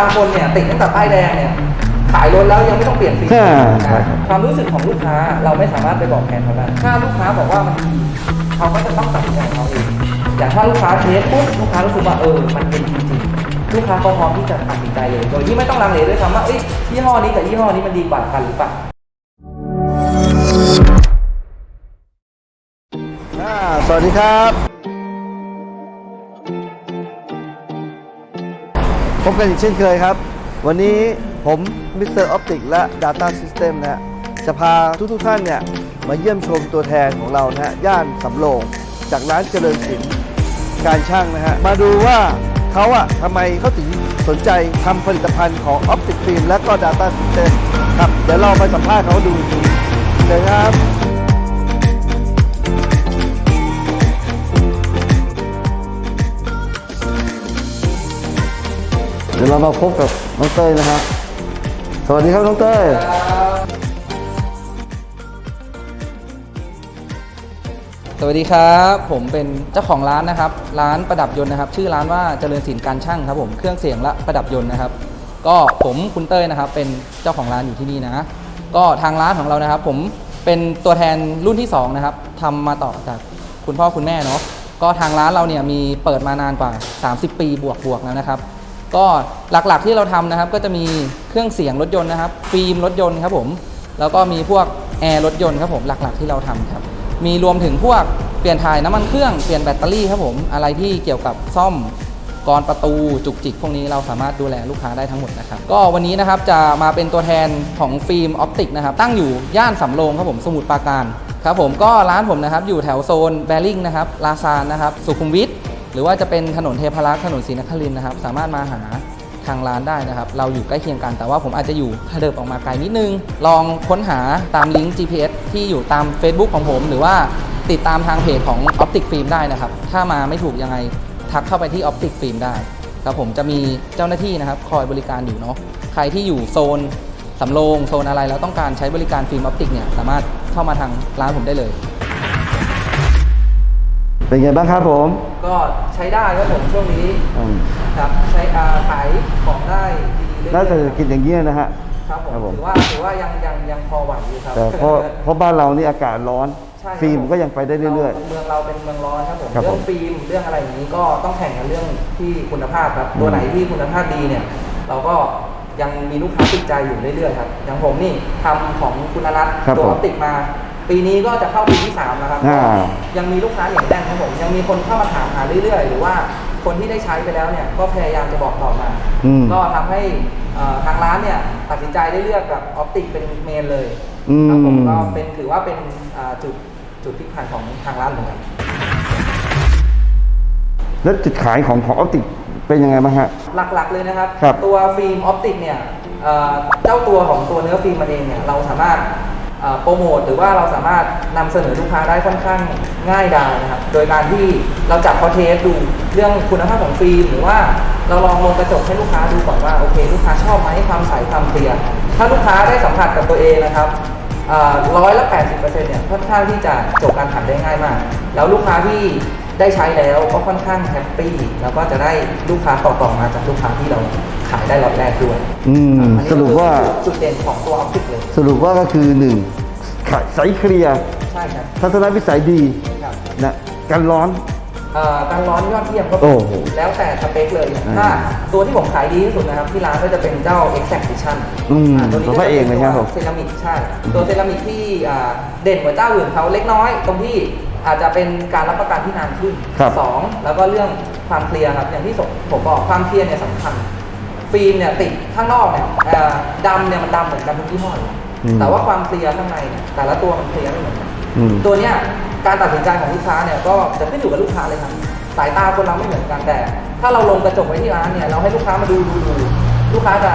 างคนเนี่ยติดตั้งแต่ป้ายแดงเนี่ยขายรถแล้วยังไม่ต้องเปลี่ยนฟิล์มอ่านะความรู้สึกของลูกค้าเราไม่สามารถไปบอกแทนเขาได้ถ้าลูกค้าบอกว่ามันดีเขาก็จะต้องตัดสินใจของเขาเองอย่างถ้าลูกค้าเทสปุ๊บลูกค้ารู้สึกว่าเออมันเป็นจริงๆลูกค้าก็พร้อมที่จะตัดสินใจเลยโดยที่ไม่ต้องลังเลด้วยซ้ำว่าเอ้ยยี่ห้อนี้กับยี่ห้อนี้มันดีกว่ากันหรือเปล่าอ่าสวัสดีครับ กันอีกเช่นเคยครับ วันนี้ผมมิสเตอร์ออปติกและ Data System นะฮะจะพาทุกๆท่านเนี่ยมาเยี่ยมชมตัวแทนของเรานะฮะย่านสำโรงจากร้านเจริญศิลป์การช่างนะฮะมาดูว่าเขาอะทำไมเขาถึงสนใจทำผลิตภัณฑ์ของ Optic Film และก็ Data System ครับ เดี๋ยวเราไปสัมภาษณ์เขาดูเลยครับ ดี๋ยวเรามาพบกับน้องเต้ยนะครับสวัสดีครับน้องเต้ยสวัสดีครับ ผมเป็นเจ้าของร้านนะครับ ร้านประดับยนต์นะครับ ชื่อร้านว่าเจริญศิลป์การช่างครับผมเครื่องเสียงและประดับยนต์นะครับ ก็ผมคุณเต้ยนะครับ เป็นเจ้าของร้านอยู่ที่นี่นะก็ทางร้านของเรานะครับ ผมเป็นตัวแทนรุ่นที่สองนะครับทำมาต่อจากคุณพ่อคุณแม่เนาะก็ทางร้านเราเนี่ยมีเปิดมานานกว่า 30 ปีบวกบวกแล้วนะครับ ก็หลักๆที่เราทำนะครับ ก็จะมีเครื่องเสียงรถยนต์นะครับ ฟิล์มรถยนต์ครับผม แล้วก็มีพวกแอร์รถยนต์ครับผมหลักๆที่เราทำครับ มีรวมถึงพวกเปลี่ยนถ่ายน้ำมันเครื่องเปลี่ยนแบตเตอรี่ครับผมอะไรที่เกี่ยวกับซ่อมกรอนประตูจุกจิกพวกนี้เราสามารถดูแลลูกค้าได้ทั้งหมดนะครับ ก็วันนี้นะครับจะมาเป็นตัวแทนของฟิล์มออปติกนะครับ ตั้งอยู่ย่านสำโรงครับผมสมุทรปราการครับผมก็ร้านผมนะครับอยู่แถวโซนแบริ่งนะครับลาซานนะครับสุขุมวิท หรือว่าจะเป็นถนนเทพารักษ์ถนนศรีนครินนะครับ สามารถมาหาทางร้านได้นะครับ เราอยู่ใกล้เคียงกันแต่ว่าผมอาจจะอยู่เดิบออกมาไกลนิดนึง ลองค้นหาตามลิงก์ GPS ที่อยู่ตาม Facebook ของผม หรือว่าติดตามทางเพจของ Optic Film ได้นะครับ ถ้ามาไม่ถูกยังไงทักเข้าไปที่ Optic Film ได้ครับผมจะมีเจ้าหน้าที่นะครับคอยบริการอยู่เนาะใครที่อยู่โซนสำโรงโซนอะไรแล้วต้องการใช้บริการฟิล์มออปติกเนี่ยสามารถเข้ามาทางร้านผมได้เลย เป็นไงบ้างครับผม ก็ใช้ได้ครับผมช่วงนี้อืม ครับใช้ขายของได้ดีๆน่าจะกินอย่างนี้ยนะฮะ ครับผมครับผมถือว่าถือว่ายังยังยังพอไหวอยู่ครับแต่เพราะเพราะบ้านเรานี่อากาศร้อน ใช่ครับฟิล์มก็ยังไปได้เรื่อยเมืองเราเป็นเมืองร้อนครับผมครับเรื่ผองมฟิล์มเรื่องอะไรอย่างนี้ก็ต้องแข่งกันเรื่องที่คุณภาพครับอืม ตัวไหนที่คุณภาพดีเนี่ย เราก็ยังมีลูกค้าติดใจอยู่เรื่อยๆครับอย่างผมนี่ทำของคุณนัทครับตัวผมออปติกมา ปีนี้ก็จะเข้าปีที่สามแล้วครับอ่า ยังมีลูกค้าเหนียวแน่นครับผมยังมีคนเข้ามาถามหาเรื่อยๆ หรือว่าคนที่ได้ใช้ไปแล้วเนี่ยก็พยายามจะบอกต่อมา อืม ก็ทำให้เอ่อทางร้านเนี่ยตัดสินใจได้เลือกแบบออปติกเป็นเมนเลยอืมครับผมก็เป็นถือว่าเป็นอ่าจุดจุดพลิกผันของทางร้านเหมือนกันๆแล้วจุดขายของของออปติกเป็นยังไงบ้างฮะ หลักๆเลยนะครับ ครับตัวฟิล์มออปติกเนี่ยเอ่อเจ้าตัวของตัวเนื้อฟิล์มมันเองเนี่ยเราสามารถเอ่อ โปรโมทหรือว่าเราสามารถนำเสนอลูกค้าได้ค่อนข้างง่ายดายนะครับ โดยการที่เราจับคอเทสดูเรื่องคุณภาพของฟิล์มหรือว่าเราลองลงกระจกให้ลูกค้าดูก่อนว่าโอเค ลูกค้าชอบไหมความใสความเคลียร์ถ้าลูกค้าได้สัมผัสกับตัวเองนะครับร้อยละแปดสิบเปอร์เซ็นต์เนี่ยค่อนข้างที่จะจบการขายได้ง่ายมาก แล้วลูกค้าที่ได้ใช้แล้วก็ค่อนข้างแฮปปี้แล้วก็จะได้ลูกค้าต่อๆมาจากลูกค้าที่เรา ขายได้ล็อตแรกด้วยอืมอันนี้สรุปว่า คือจุดเด่นของตัวออฟฟิศเลยสรุปว่าก็คือหนึ่งขายใสเคลียร์ใช่ครับทัศนวิสัยดีครับนะกันร้อน เอ่อการร้อนยอดเยี่ยมก็โอ้โหแล้วแต่สเปคเลยอ่าถ้าตัวที่ผมขายดีที่สุดนะครับที่ร้านก็จะเป็นเจ้า Exact Vision อืมอ่าตัวนี้ของก็พระจะเอกเป็นเลยครับผมตัวเซรามิกใช่ตัวเซรามิกที่อ่าเด่นกว่าเจ้าอื่นเขาเล็กน้อย ตรงที่อาจจะเป็นการรับประกันที่นานขึ้นครับ สองแล้วก็เรื่องความเคลียร์ครับอย่างที่ผมบอกความเคลียร์เนี่ยสำคัญ ฟิล์มเนี่ยติดข้างนอกเนี่ยเอ่อดำเนี่ยมันดำเหมือนกันทุกยี่ห้อเลยอืมแต่ว่าความเคลียร์ข้างในเนี่ยแต่ละตัวมันเคลียร์ไม่เหมือนกันอืม ตัวเนี้ยการตัดสินใจของลูกค้าเนี่ยก็จะขึ้นอยู่กับลูกค้าเลยครับสายตาคนเราไม่เหมือนกันแต่ ถ้าเราลงกระจกไว้ที่ร้านเนี่ยเราให้ลูกค้ามาดูดูดูลูกค้าจะ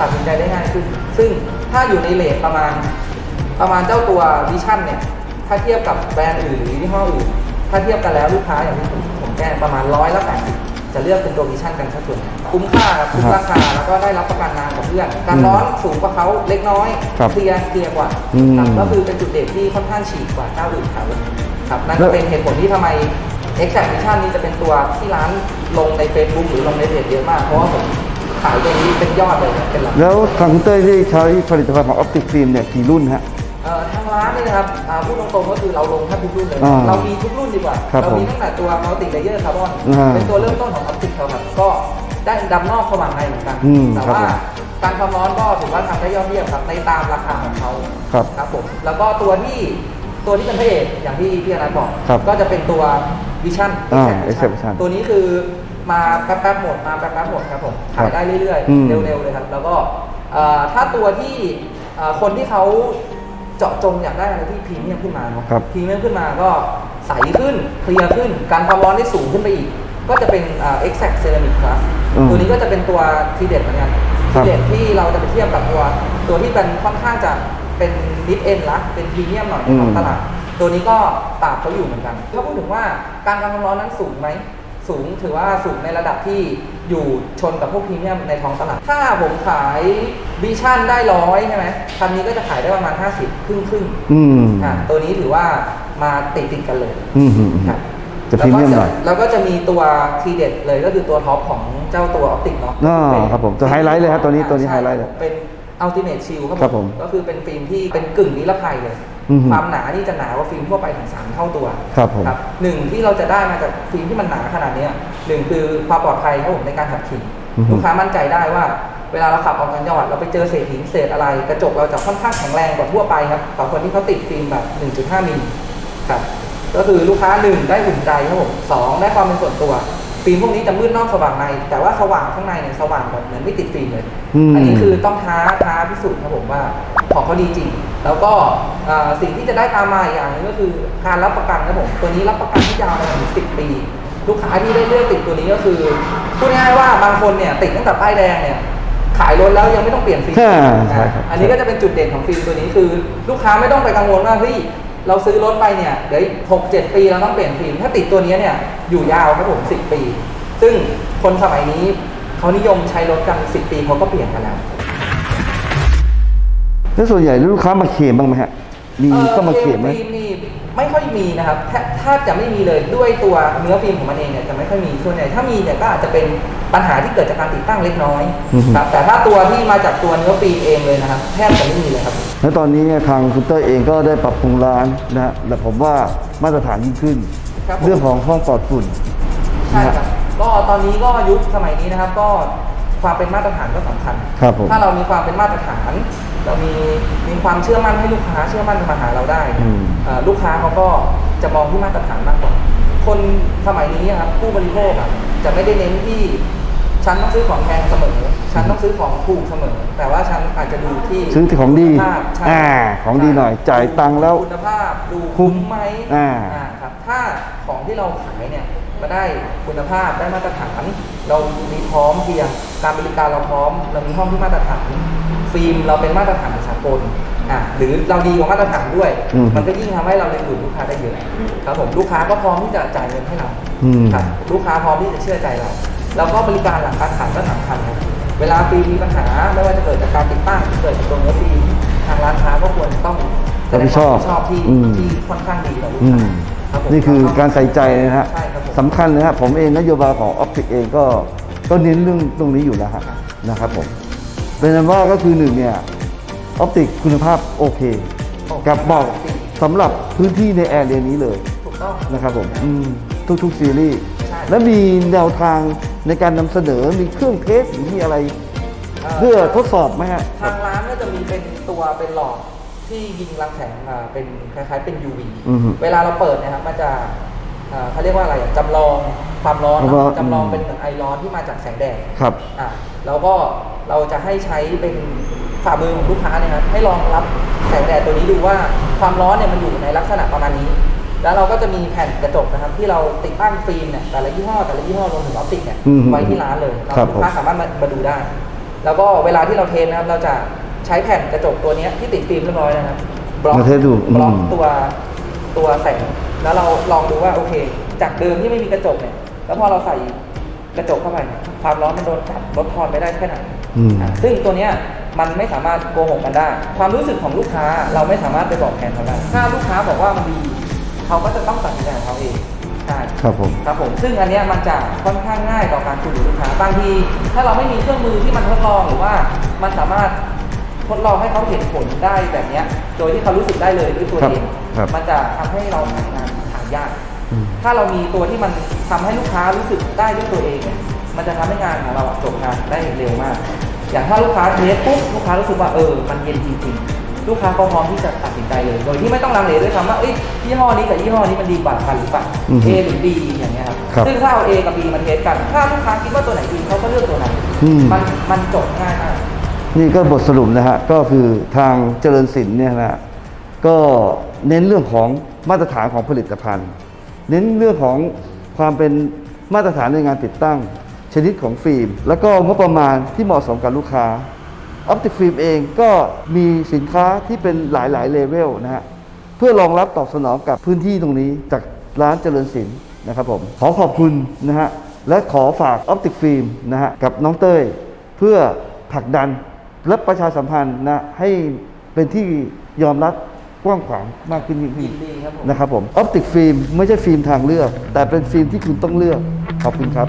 ตัดสินใจได้ง่ายขึ้น ซึ่งถ้าอยู่ในเลทประมาณ ประมาณเจ้าตัววิชั่นเนี่ย ถ้าเทียบกับแบรนด์อื่นหรือยี่ห้ออื่น ถ้าเทียบกันแล้วลูกค้าอย่างที่ผมผมแจ้งประมาณร้อยละแปดสิบ จะเลือกเป็นตัววิชั่นกันสักส่วนใหญ่คุ้มค่าครับคุ้มราคาแล้วก็ได้รับประกันนานกว่าเพื่อนการร้อนสูงกว่าเขาเล็กน้อยครับเคลียร์เคลียร์กว่าอืม ครับก็คือเป็นจุดเด่นที่ค่อนข้างฉีกกว่าเจ้าอื่นเขาครับนั่นแล้ก็วเป็นเหตุผลที่ทำไม Exact Vision นี้จะเป็นตัวที่ร้านลงใน Facebook หรือลงในเพจเยอะมาก เพราะว่าผมขายตัวนี้เป็นยอดเลยนะเป็นหลักแล้วทางคุณเต้ยที่ใช้ผลิตภัณฑ์ของออปติกฟิล์มเนี่ยกี่รุ่นฮะ เอ่อทาง ร้านนี่นะครับอ่าพูดตรงๆก็คือเราลงแทบทุกรุ่นเลย อ่าเรามีทุกรุ่นดีกว่า ครับเรามีผมตั้งแต่ตัวมัลติเลเยอร์คาร์บอนอ่าเป็นตัวเริ่มต้นของออปติกเขาครับ ก็ได้ดำนอกสว่างในเหมือนกัน อืมแต่ครับว่าผมการความร้อนก็ถือว่าทำได้ยอดเยี่ยมครับในตามราคาของเขาครับครับผม แล้วก็ตัวที่ตัวที่เป็นพระเอกอย่างที่พี่อนันต์บอก ครับก็จะเป็นตัววิชั่น อ่า Exact Vision ตัวนี้คือมาแป๊บๆหมดมาแป๊บๆหมดครับผมขายได้เรื่อยอืม ๆ เร็วๆเลยครับ แล้วก็เอ่อถ้าตัวที่เอ่อคนที่เขา เจาะจงอยากได้อะไรที่พรีเมียมขึ้นมาเนาะครับ พรีเมียมขึ้นมาก็ใสขึ้นเคลียร์ขึ้น การความร้อนได้สูงขึ้นไปอีก ก็จะเป็นเอ่อ exact ceramic plus อืมตัวนี้ก็จะเป็นตัวทีเด็ดเหมือนกันครัทีบ เด็ดที่เราจะไปเทียบกับตัวตัวที่เป็นค่อนข้างจะเป็นมิดเอ็นละเป็นพรีเมียมหน่อยของตลาด ตัวนี้ก็ปราบเขาอยู่เหมือนกัน ถ้าพูดถึงว่าการกันความร้อนนั้นสูงไหม สูงถือว่าสูงในระดับที่อยู่ชนกับพวกพรีเมียมในท้องตลาด ถ้าผมขายวิชั่นได้ร้อยใช่ไหมคันนี้ก็จะขายได้ประมาณ 50 ครึ่งครึ่งๆอืมอะตัวนี้ถือว่ามาติดติดๆกันเลยอืมอืมอืมครับจะพรีเมียมหน่อยแล้วก็จะมีตัวทีเด็ดเลยก็คือตัวท็อปของเจ้าตัวออปติกเนาะอ่าเป็นครับผมตัวไฮไลท์เลยครับตัวนี้ตัวนี้ใช่ไฮไลท์เลยเป็นอัลติเมทชิลครับครับผมก็คือเป็นฟิล์มที่เป็นกึ่งนิรภัยเลยอือหือ ความหนานี่จะหนากว่าฟิล์มทั่วไปถึง3เท่าตัวครับผมหนึ่งที่เราจะได้มาจากฟิล์มที่มันหนาขนาดเนี้ยหนึ่งคือความปลอดภัยครับผมในการขับขี่อือหือลูกค้ามั่นใจได้ว่าเวลาเราขับออกต่างจังหวัดเราไปเจอเศษหินเศษอะไร กระจกเราจะค่อนข้างแข็งแรงกว่าทั่วไปครับต่อคนที่เขาติดฟิล์มแบบ 1.5มิลครับก็คือลูกค้าหนึ่งได้อุ่นใจครับผมสองได้ความเป็นส่วนตัว ฟิล์มพวกนี้จะมืดนอกสว่างใน แต่ว่าสว่างข้างในเนี่ยสว่างแบบเหมือนไม่ติดฟิล์มเลย อืม อันนี้คือต้องท้าท้าพิสูจน์ครับผมว่าของเขาดีจริง แล้วก็เอ่อสิ่งที่จะได้ตามมาอีกอย่างหนึงก็คือการรับประกันครับผมตัวนี้รับประกันที่ยาวนานถึงสิปี ลูกค้าที่ได้เลือกติดตัวนี้ก็คือพูดง่ายๆว่าบางคนเนี่ยติดตั้งแต่ป้ายแดงเนี่ยขายรถแล้วยังไม่ต้องเปลี่ยนฟิล์มใช่ใช่ครับ อันนี้ก็จะเป็นจุดเด่นของฟิล์มตัวนี้คือ ลูกค้าไม่ต้องไปกังวลว่าเฮ้ย เราซื้อรถไปเนี่ยเดี๋ยวหกเจ็ดปีเราต้องเปลี่ยนฟิล์มถ้าติดตัวนี้เนี่ยอยู่ยาวครับผมสิบปี ซึ่งคนสมัยนี้เขานิยมใช้รถกันสิบปีเขาก็เปลี่ยนกันแล้ว แล้วส่วนใหญ่ลูกค้ามาเคลมบ้างไหมฮะ มีก็มาเคลมไหม ฟิล์มนี่ไม่ค่อยมีนะครับแทบแทบจะไม่มีเลยด้วยตัวเนื้อฟิล์มของมันเองเนี่ยจะไม่ค่อยมีส่วนใหญ่ถ้ามีเนี่ยก็อาจจะเป็นปัญหาที่เกิดจากการติดตั้งเล็กน้อยอือฮึ ครับแต่ถ้าตัวที่มาจากตัวเนื้อฟิล์มเองเลยนะครับ แทบจะไม่มีเลยครับ แล้วตอนนี้เนี่ยทางคุณเตอร์เองก็ได้ปรับปรุงร้านนะฮะแต่ผมว่ามาตรฐานยิ่งขึ้น ครับผม เรื่องของห้องปลอดฝุ่นใช่ครับก็ตอนนี้ก็ยุคสมัยนี้นะครับ ก็ความเป็นมาตรฐานก็สำคัญ ครับผมถ้าเรามีความเป็นมาตรฐาน เรามีมีความเชื่อมั่นให้ลูกค้าเชื่อมั่นมาหาเราได้อืม เอ่อลูกค้าเขาก็จะมองที่มาตรฐานมากกว่า คนสมัยนี้ครับผู้บริโภคอะจะไม่ได้เน้นที่ ฉันต้องซื้อของแพงเสมอ ฉันต้องซื้อของถูกเสมอ แต่ว่าฉันอาจจะดูที่ซื้อที่ของดีคุณภาพใช่อ่าของดีหน่อยจ่ายตังค์แล้วคุณภาพดูคุ้คุ้มมไหมอ่าครับถ้าของที่เราขายเนี่ยมาได้คุณภาพได้มาตรฐาน เรามีพร้อมเพรียงการบริการเราพร้อม เรามีห้องที่มาตรฐานฟิล์มเราเป็นมาตรฐานสากลอะหรือเราดีกว่ามาตรฐานด้วย อืม มันก็ยิ่งทำให้เราดึงดูดลูกค้าได้เยอะครับผมลูกค้าก็พร้อมที่จะจ่ายเงินให้เรา อืม ครับลูกค้าพร้อมที่จะเชื่อใจเรา แล้วก็บริการหลังการขายก็สำคัญครับเวลาฟิล์มมีปัญหาไม่ว่าจะเกิดจากการติดตั้งเกิดจากตัวเนื้อฟิล์มทางร้านค้าก็ควรจะต้องแสดงความรับผิดชอบที่อืมที่ค่อนข้างดีต่อลูกอืค้ามรับผมนี่คือการใส่ใจนะฮะใช่ครับผมสำคัญนะฮะผมเองนโยบายของออปติกเองก็ก็เน้นเรื่องตรงนี้อยู่นะฮะครับนะครับผมเป็นนั้นว่าก็คือหนึ่งเนี่ยออปติกคุณภาพโอเค กับเหมาะสำหรับพื้นที่ในแอร์เรียนี้เลยถูกต้องนะครับผมอืมทุกๆซีรีส์ใช่ และมีแนวทางในการนำเสนอมีเครื่องเทสหรือมีอะไร เพื่อทดสอบไหมฮะ ทางร้านก็จะมีเป็นตัวเป็นหลอดที่ยิงรังแสงมาเป็นคล้ายๆเป็น UV อือฮึเวลาเราเปิดเนะครับมันจะเอ่อเขาเรียกว่าอะไรอะจำลองความร้อนความร้อนเนอะจำลองอืมเป็นเหมือนไอร้อนที่มาจากแสงแดดครับ อะแล้วก็เราจะให้ใช้เป็นฝ่ามือของลูกค้าเนี่ยครับให้ลองรับแสงแดดตัวนี้ดูว่าความร้อนเนี่ยมันอยู่ในลักษณะประมาณนี้ แล้วเราก็จะมีแผ่นกระจกนะครับ ที่เราติดตั้งฟิล์มเนี่ยแต่ละยี่ห้อแต่ละยี่ห้อรวมถึงออปติกเนี่ยอืมไว้ที่ร้านเลยเราครับลูกค้าสามารถมามาดูได้ แล้วก็เวลาที่เราเทสนะครับ เราจะใช้แผ่นกระจกตัวเนี้ยที่ติดฟิล์มเรียบร้อยนะครับบล็อกมาเทสดูบล็อกอืม ตัวตัวแสงแล้วเราลองดูว่าโอเค จากเดิมที่ไม่มีกระจกเนี่ย แล้วพอเราใส่กระจกเข้าไปเนี่ยความร้อนมันโดนจับลดทอนไปได้แค่ไหน อืมอะซึ่งตัวเนี้ยมันไม่สามารถโกหกกันได้ ความรู้สึกของลูกค้าเราไม่สามารถไปบอกแทนเขาได้ ถ้าลูกค้าบอกว่ามันดี เขาก็จะต้องตัดสินใจของเขาเองใช่ครับผมครับผมซึ่งอันเนี้ยมันจะค่อนข้างง่ายต่อการคุยกับลูกค้าบางที ถ้าเราไม่มีเครื่องมือที่มันทดลองหรือว่ามันสามารถทดลองให้เขาเห็นผลได้แบบเนี้ย โดยที่เขารู้สึกได้เลยด้วยตัวครับเองครับมันจะทำให้เราหางานหายาก อืม ถ้าเรามีตัวที่มันทำให้ลูกค้ารู้สึกได้ด้วยตัวเองเนี่ยมันจะทำให้งานของเราอะจบงานได้เร็วมาก อย่างถ้าลูกค้าเทสปุ๊บลูกค้ารู้สึกว่าเออ มันเย็นจริงๆ ลูกค้าก็พร้อมที่จะตัดสินใจเลย โดยที่ไม่ต้องลังเลด้วยซ้ำว่าเอ้ยยี่ห้อนี้กับยี่ห้อนี้มันดีกว่ากันหรือเปล่า อือฮึ A หรือ B อย่างเงี้ยครับครับซึ่งถ้าเอา A กับ B มาเทสกัน ถ้าลูกค้าคิดว่าตัวไหนดีเขาก็เลือกตัวนั้นอืม มันมันจบง่ายมาก นี่ก็บทสรุปนะฮะ ก็คือทางเจริญศิลป์เนี่ยนะฮะก็เน้นเรื่องของมาตรฐานของผลิตภัณฑ์ เน้นเรื่องของความเป็นมาตรฐานในงานติดตั้ง ชนิดของฟิล์ม แล้วก็งบประมาณที่เหมาะสมกับลูกค้า ออปติกฟิล์มเองก็มีสินค้าที่เป็นหลายๆเลเวลนะฮะเพื่อรองรับตอบสนองกับพื้นที่ตรงนี้จากร้านเจริญศิลป์นะครับผมขอขอบคุณนะฮะและขอฝากออปติกฟิล์มนะฮะกับน้องเต้ย เพื่อผลักดันและประชาสัมพันธ์นะให้เป็นที่ยอมรับกว้างขวางมากขึ้นยิ่งขึ้นนดีครับผมนะครับผมออปติกฟิล์มไม่ใช่ฟิล์มทางเลือก แต่เป็นฟิล์มที่คุณต้องเลือกขอบคุณครับ